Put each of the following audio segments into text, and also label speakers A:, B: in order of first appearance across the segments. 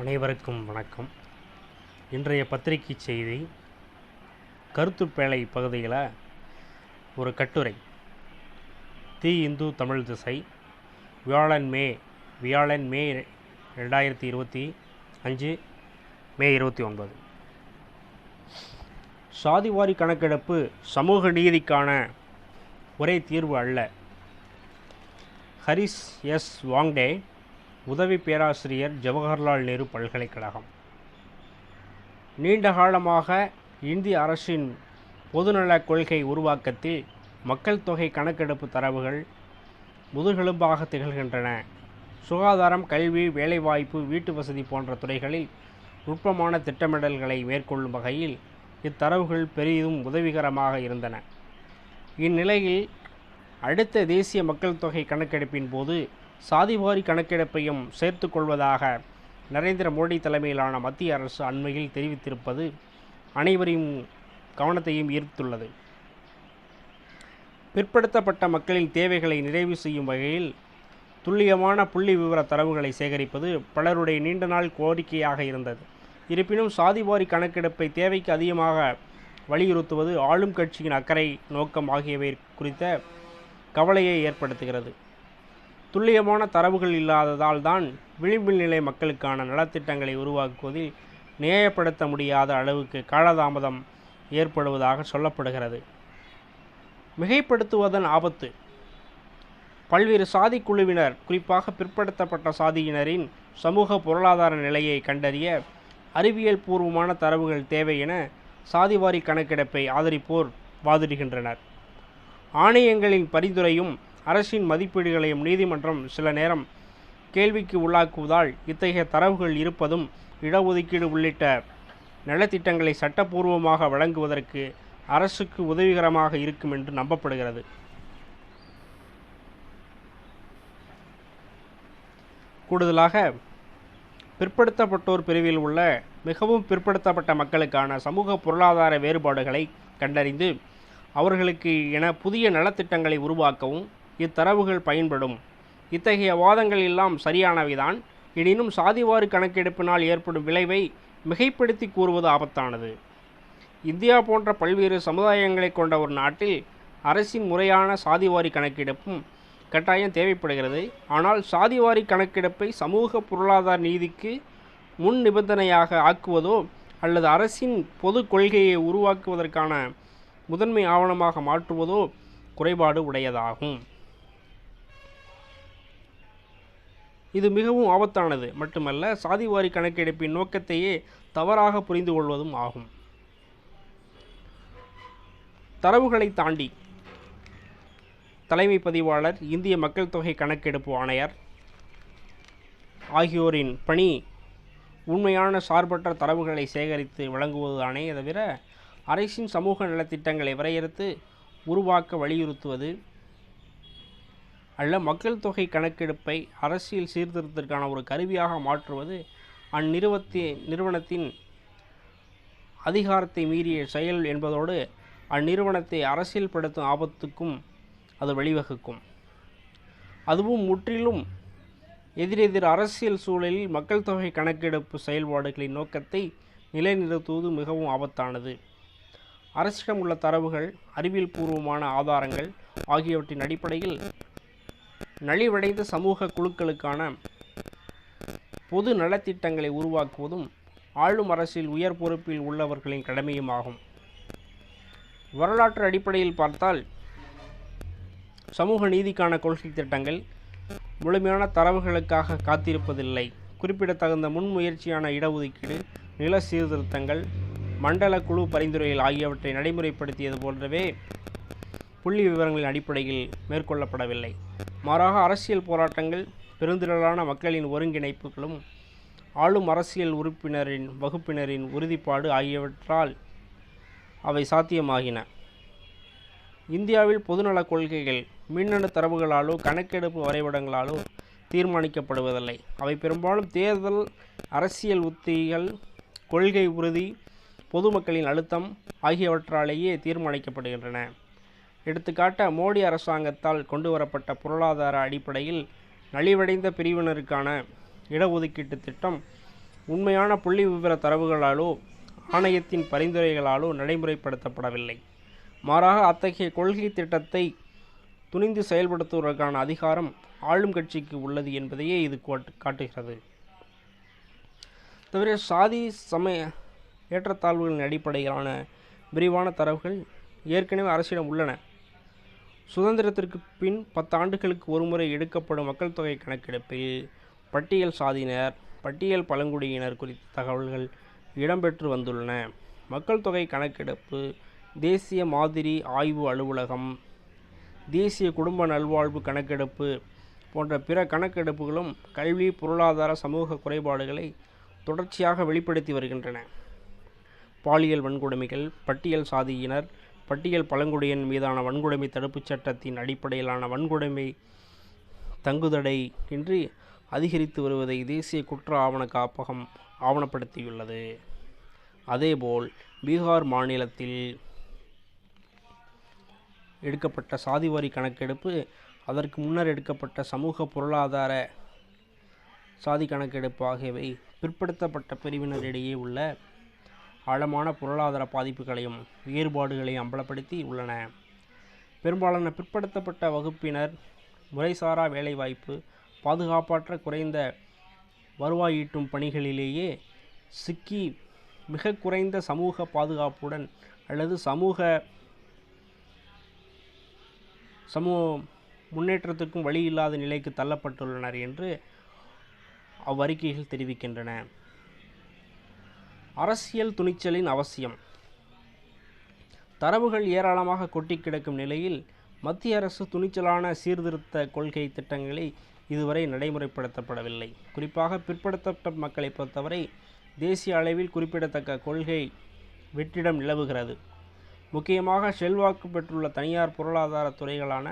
A: அனைவருக்கும் வணக்கம். இன்றைய பத்திரிகை செய்தி கருத்துப்பேழை பகுதியில் ஒரு கட்டுரை. தி இந்து தமிழ் திசை வியாழன் மே வியாழன் மே ரெண்டாயிரத்தி இருபத்தி அஞ்சு மே இருபத்தி ஒன்பது. சாதிவாரி கணக்கெடுப்பு சமூக நீதிக்கான ஒரே தீர்வு அல்ல. ஹரிஸ் எஸ் வாங்டே உதவி பேராசிரியர் ஜவஹர்லால் நேரு பல்கலைக்கழகம். நீண்ட காலமாக இந்திய அரசின் பொதுநலக் கொள்கை உருவாக்கத்தில் மக்கள் தொகை கணக்கெடுப்பு தரவுகள் முதுகெலும்பாக திகழ்கின்றன. சுகாதாரம் கல்வி வேலைவாய்ப்பு வீட்டு வசதி போன்ற துறைகளில் நுட்பமான திட்டமிடல்களை மேற்கொள்ளும் வகையில் இத்தரவுகள் பெரிதும் உதவிகரமாக இருந்தன. இந்நிலையில் அடுத்த தேசிய மக்கள் தொகை கணக்கெடுப்பின் போது சாதிவாரி கணக்கெடுப்பையும் சேர்த்து கொள்வதாக நரேந்திர மோடி தலைமையிலான மத்திய அரசு அண்மையில் தெரிவித்திருப்பது அனைவரையும் கவனத்தையும் ஈர்த்துள்ளது. பிற்படுத்தப்பட்ட மக்களின் தேவைகளை நிறைவு செய்யும் வகையில் துல்லியமான புள்ளி விவர தரவுகளை சேகரிப்பது பலருடைய நீண்ட நாள் கோரிக்கையாக இருந்தது. இருப்பினும் சாதிவாரி கணக்கெடுப்பை தேவைக்கு அதிகமாக வலியுறுத்துவது ஆளும் கட்சியின் அக்கறை நோக்கம் ஆகியவை குறித்த கவலையை ஏற்படுத்துகிறது. துல்லியமான தரவுகள் இல்லாததால் தான் விளிம்பில் நிலை மக்களுக்கான நலத்திட்டங்களை உருவாக்குவதில் நியாயப்படுத்த முடியாத அளவுக்கு காலதாமதம் ஏற்படுவதாக சொல்லப்படுகிறது. மிகைப்படுத்துவதன் ஆபத்து. பல்வேறு சாதி குழுவினர் குறிப்பாக பிற்படுத்தப்பட்ட சாதியினரின் சமூக பொருளாதார நிலையை கண்டறிய அறிவியல் பூர்வமான தரவுகள் தேவை என சாதிவாரி கணக்கெடுப்பை ஆதரிப்போர் வாதிடுகின்றனர். ஆணையங்களின் பரிந்துரையும் அரசின் மதிப்பீடுகளையும் நீதிமன்றம் சில நேரம் கேள்விக்கு உள்ளாக்குவதால் இத்தகைய தரவுகள் இருப்பதும் இடஒதுக்கீடு உள்ளிட்ட நலத்திட்டங்களை சட்டப்பூர்வமாக வழங்குவதற்கு அரசுக்கு உதவிகரமாக இருக்கும் என்று நம்பப்படுகிறது. கூடுதலாக பிற்படுத்தப்பட்டோர் பிரிவில் உள்ள மிகவும் பிற்படுத்தப்பட்ட மக்களுக்கான சமூக பொருளாதார வேறுபாடுகளை கண்டறிந்து அவர்களுக்கு என புதிய நலத்திட்டங்களை உருவாக்கவும் இத்தரவுகள் பயன்படும். இத்தகைய வாதங்கள் எல்லாம் சரியானவைதான். எனினும் சாதிவாரி கணக்கெடுப்பினால் ஏற்படும் விளைவை மிகைப்படுத்தி கூறுவது ஆபத்தானது. இந்தியா போன்ற பல்வேறு சமுதாயங்களை கொண்ட ஒரு நாட்டில் அரசின் முறையான சாதிவாரி கணக்கெடுப்பும் கட்டாயம் தேவைப்படுகிறது. ஆனால் சாதிவாரி கணக்கெடுப்பை சமூக பொருளாதார நீதிக்கு முன் நிபந்தனையாக ஆக்குவதோ அல்லது அரசின் பொது கொள்கையை உருவாக்குவதற்கான முதன்மை ஆவணமாக மாற்றுவதோ குறைபாடு உடையதாகும். இது மிகவும் ஆபத்தானது. மட்டுமல்ல சாதிவாரி கணக்கெடுப்பின் நோக்கத்தையே தவறாக புரிந்து கொள்வதும் ஆகும். தரவுகளை தாண்டி தலைமை பதிவாளர் இந்திய மக்கள் தொகை கணக்கெடுப்பு ஆணையர் ஆகியோரின் பணி உண்மையான சார்பற்ற தரவுகளை சேகரித்து வழங்குவதுதானே தவிர அரசின் சமூக நலத்திட்டங்களை வரையறுத்து உருவாக்க வலியுறுத்துவது அல்ல மக்கள் தொகை கணக்கெடுப்பை அரசியல் சீர்திருத்தத்திற்கான ஒரு கருவியாக மாற்றுவது அந்நிறுவத்தி நிறுவனத்தின் அதிகாரத்தை மீறிய செயல் என்பதோடு அந்நிறுவனத்தை அரசியல்படுத்தும் ஆபத்துக்கும் அது வழிவகுக்கும். அதுவும் முற்றிலும் எதிரெதிர் அரசியல் சூழலில் மக்கள் தொகை கணக்கெடுப்பு செயல்பாடுகளின் நோக்கத்தை நிலைநிறுத்துவது மிகவும் ஆபத்தானது. அரசிடம் உள்ள தரவுகள் அறிவியல் பூர்வமான ஆதாரங்கள் ஆகியவற்றின் அடிப்படையில் நலிவடைந்த சமூக குழுக்களுக்கான பொது நலத்திட்டங்களை உருவாக்குவதும் ஆளும் அரசில் உயர் பொறுப்பில் உள்ளவர்களின் கடமையுமாகும். வரலாற்று அடிப்படையில் பார்த்தால் சமூக நீதிக்கான கொள்கை திட்டங்கள் முழுமையான தரவுகளுக்காக காத்திருப்பதில்லை. குறிப்பிடத்தகுந்த முன்முயற்சியான இடஒதுக்கீடு நில சீர்திருத்தங்கள் மண்டல குழு பரிந்துரைகள் ஆகியவற்றை நடைமுறைப்படுத்தியது போன்றவே புள்ளி விவரங்களின் அடிப்படையில் மேற்கொள்ளப்படவில்லை. மாறாக அரசியல் போராட்டங்கள் பெருந்திரளான மக்களின் ஒருங்கிணைப்புகளும் ஆளும் அரசியல் உறுப்பினரின் வகுப்பினரின் உறுதிப்பாடு ஆகியவற்றால் அவை சாத்தியமாகின. இந்தியாவில் பொதுநலக் கொள்கைகள் மின்னணு தரவுகளாலோ கணக்கெடுப்பு வரைபடங்களாலோ தீர்மானிக்கப்படுவதில்லை. அவை பெரும்பாலும் தேர்தல் அரசியல் உத்திகள் கொள்கை உறுதி பொதுமக்களின் அழுத்தம் ஆகியவற்றாலேயே தீர்மானிக்கப்படுகின்றன. எடுத்துக்காட்ட மோடி அரசாங்கத்தால் கொண்டு வரப்பட்ட பொருளாதார அடிப்படையில் நலிவடைந்த பிரிவினருக்கான இடஒதுக்கீட்டு திட்டம் உண்மையான புள்ளி விவர தரவுகளாலோ ஆணையத்தின் பரிந்துரைகளாலோ நடைமுறைப்படுத்தப்படவில்லை. மாறாக அத்தகைய கொள்கை திட்டத்தை துணிந்து செயல்படுத்துவதற்கான அதிகாரம் ஆளும் கட்சிக்கு உள்ளது என்பதையே இது காட்டுகிறது. தவிர சாதி சமய ஏற்றத்தாழ்வுகளின் அடிப்படையிலான விரிவான தரவுகள் ஏற்கனவே அரசிடம் உள்ளன. சுதந்திரத்திற்கு பின் பத்து ஆண்டுகளுக்கு ஒருமுறை எடுக்கப்படும் மக்கள் தொகை கணக்கெடுப்பில் பட்டியல் சாதியினர் பட்டியல் பழங்குடியினர் குறித்த தகவல்கள் இடம்பெற்று வந்துள்ளன. மக்கள் தொகை கணக்கெடுப்பு தேசிய மாதிரி ஆய்வு அலுவலகம் தேசிய குடும்ப நல்வாழ்வு கணக்கெடுப்பு போன்ற பிற கணக்கெடுப்புகளும் கல்வி பொருளாதார சமூக குறைபாடுகளை தொடர்ச்சியாக வெளிப்படுத்தி வருகின்றன. பாலியல் வன்கொடுமைகள் பட்டியல் சாதியினர் பட்டியல் பழங்குடியின் மீதான வன்கொடுமை தடுப்புச் சட்டத்தின் அடிப்படையிலான வன்கொடுமை தங்குதடை இன்றி அதிகரித்து வருவதை தேசிய குற்ற ஆவண காப்பகம் ஆவணப்படுத்தியுள்ளது. அதேபோல் பீகார் மாநிலத்தில் எடுக்கப்பட்ட சாதிவாரி கணக்கெடுப்பு அதற்கு முன்னர் எடுக்கப்பட்ட சமூக பொருளாதார சாதி கணக்கெடுப்பு ஆகியவை பிற்படுத்தப்பட்ட பிரிவினரிடையே உள்ள ஆழமான பொருளாதார பாதிப்புகளையும் வேறுபாடுகளையும் அம்பலப்படுத்தி உள்ளன. பெரும்பாலான பிற்படுத்தப்பட்ட வகுப்பினர் முறைசாரா வேலைவாய்ப்பு பாதுகாப்பற்ற குறைந்த வருவாய் ஈட்டும் பணிகளிலேயே சிக்கி மிக குறைந்த சமூக பாதுகாப்புடன் அல்லது சமூக சமூக முன்னேற்றத்துக்கும் வழி இல்லாத நிலைக்கு தள்ளப்பட்டுள்ளனர் என்று அவ்வறிக்கைகள் தெரிவிக்கின்றன. அரசியல் துணிச்சலின் அவசியம். தரவுகள் ஏராளமாக கொட்டி கிடக்கும் நிலையில் மத்திய அரசு துணிச்சலான சீர்திருத்த கொள்கை திட்டங்களை இதுவரை நடைமுறைப்படுத்தப்படவில்லை. குறிப்பாக பிற்படுத்தப்பட்ட மக்களை பொறுத்தவரை தேசிய அளவில் குறிப்பிடத்தக்க கொள்கை வெற்றிடம் நிலவுகிறது. முக்கியமாக செல்வாக்கு பெற்றுள்ள தனியார் பொருளாதார துறைகளான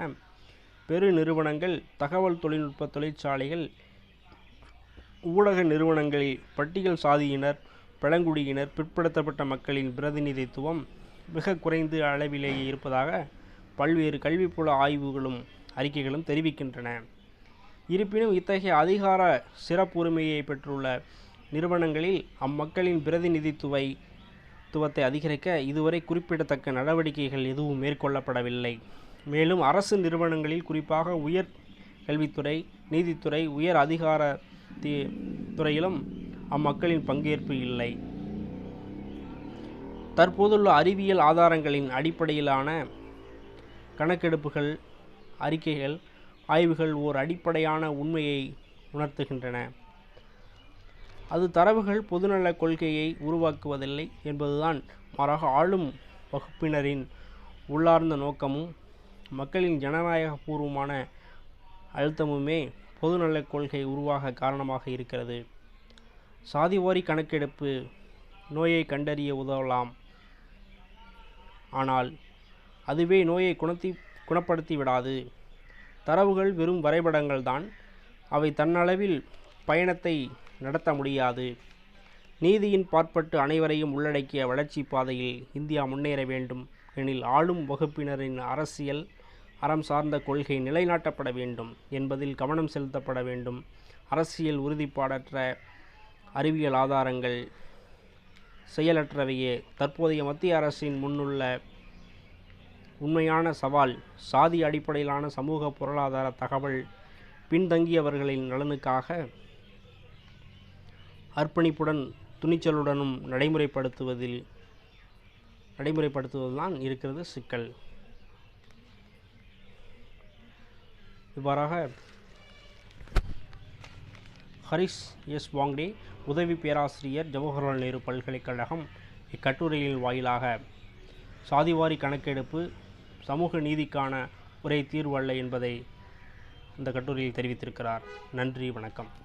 A: பெரு நிறுவனங்கள் தகவல் தொழில்நுட்ப தொழிற்சாலைகள் ஊடக நிறுவனங்களில் பட்டியல் சாதியினர் பழங்குடியினர் பிற்படுத்தப்பட்ட மக்களின் பிரதிநிதித்துவம் மிக குறைந்த அளவிலேயே இருப்பதாக பல்வேறு கல்விப்புல ஆய்வுகளும் அறிக்கைகளும் தெரிவிக்கின்றன. இருப்பினும் இத்தகைய அதிகார சிறப்புரிமையை பெற்றுள்ள நிறுவனங்களில் அம்மக்களின் பிரதிநிதித்துவை துவத்தை அதிகரிக்க இதுவரை குறிப்பிடத்தக்க நடவடிக்கைகள் எதுவும் மேற்கொள்ளப்படவில்லை. மேலும் அரசு நிறுவனங்களில் குறிப்பாக உயர் கல்வித்துறை நீதித்துறை உயர் அதிகார தி- துறையிலும் அம்மக்களின் பங்கேற்பு இல்லை. தற்போதுள்ள அறிவியல் ஆதாரங்களின் அடிப்படையிலான கணக்கெடுப்புகள் அறிக்கைகள் ஆய்வுகள் ஓர் அடிப்படையான உண்மையை உணர்த்துகின்றன. அது தரவுகள் பொதுநல கொள்கையை உருவாக்குவதில்லை என்பதுதான் மாறாக ஆளும் வகுப்பினரின் உள்ளார்ந்த நோக்கமும் மக்களின் ஜனநாயக பூர்வமான அழுத்தமுமே பொதுநல கொள்கை உருவாக காரணமாக இருக்கிறது. சாதிவாரி கணக்கெடுப்பு நோயை கண்டறிய உதவலாம். ஆனால் அதுவே நோயை குணத்தி குணப்படுத்தி விடாது. தரவுகள் வெறும் வரைபடங்கள் தான். அவை தன்னளவில் பயணத்தை நடத்த முடியாது. நீதியின் பாற்பட்டு அனைவரையும் உள்ளடக்கிய வளர்ச்சி பாதையில் இந்தியா முன்னேற வேண்டும் எனில் ஆளும் வகுப்பினரின் அரசியல் அறம் சார்ந்த கொள்கை நிலைநாட்டப்பட வேண்டும் என்பதில் கவனம் செலுத்தப்பட வேண்டும். அரசியல் உறுதிப்பாடற்ற அறிவியல் ஆதாரங்கள் செயலற்றவையே. தற்போதைய மத்திய அரசின் முன்னுள்ள உண்மையான சவால் சாதி அடிப்படையிலான சமூக பொருளாதார தகவல் பின்தங்கியவர்களின் நலனுக்காக அர்ப்பணிப்புடன் துணிச்சலுடனும் நடைமுறைப்படுத்துவதில் நடைமுறைப்படுத்துவதுதான் இருக்கிறது சிக்கல். இவ்வாறாக ஹரிஷ் எஸ் வாங்டே உதவி பேராசிரியர் ஜவஹர்லால் நேரு பல்கலைக்கழகம் இக்கட்டுரையின் வாயிலாக சாதிவாரி கணக்கெடுப்பு சமூக நீதிக்கான ஒரே தீர்வு அல்ல என்பதை இந்த கட்டுரையில் தெரிவித்திருக்கிறார். நன்றி வணக்கம்.